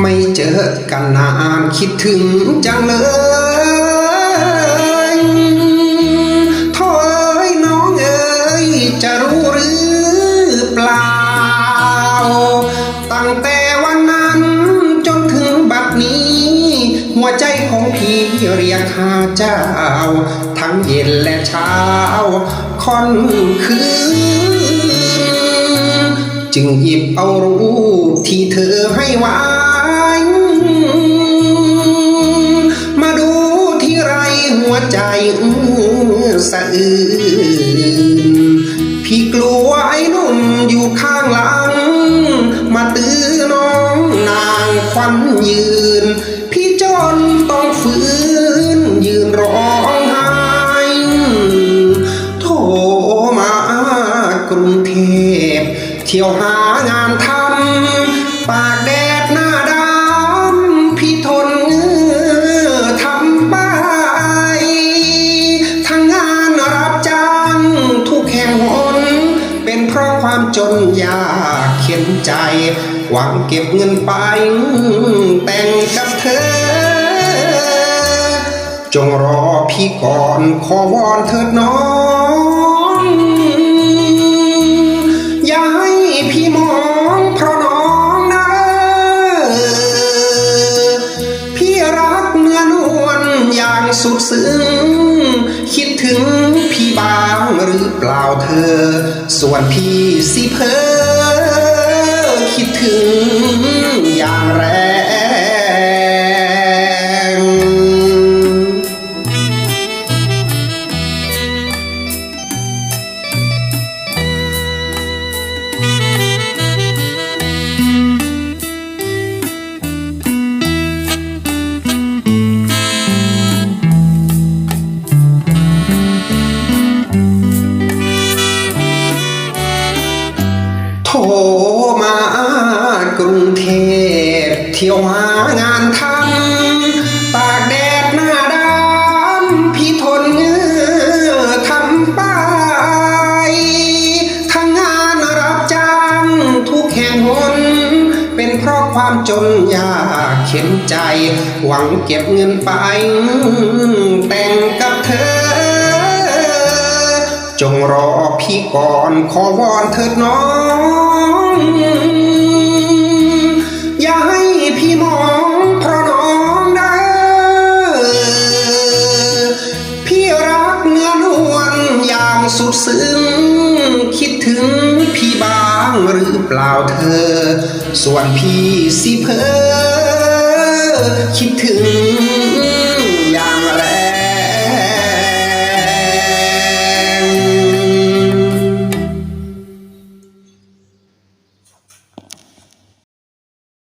ไม่เจอกันนานคิดถึงจังเลยโถ่เอ้ยน้องเอ๋ยจะรู้หรือเปล่า ตั้งแต่วันนั้นจนถึงบัดนี้ หัวใจของพี่เรียกหาเจ้า ทั้งเย็นและเช้าค่อนคืนจึงหยิบเอารูปที่เธอให้ไว้ อื่น พี่กลัวไอ้นุ่มอยู่ข้างหลัง มาตื้อน้องนางควันยืน พี่จนต้องฝืน ยืนร้องไห้โทรมากรุงเทพเที่ยวหา จนยากเข็นใจ หวังเก็บเงินไป แต่งกับเธอ จงรอพี่ก่อนขอวอนเถิดน้อง อย่าให้พี่มองเพราะน้องนะ พี่รักเนื้อนวล อย่างสุดซึ้ง คิดถึงพี่บางหรือเปล่าเธอ ส่วนพี่สิเพอคิดถึงอย่างแรง กรุงเทพเที่ยวหางานทำตากแดดหน้าดำพี่ทนเงือทำไปทั้งงานรับจ้างทุกแห่งหน เป็นเพราะความจนยากเข็นใจ หวังเก็บเงินไป แต่งกับเธอ จงรอพี่ก่อนขอวอนเถิดน้อง ซึ้งคิดถึงพี่บางหรือเปล่าเธอ ส่วนพี่สิเพอคิดถึง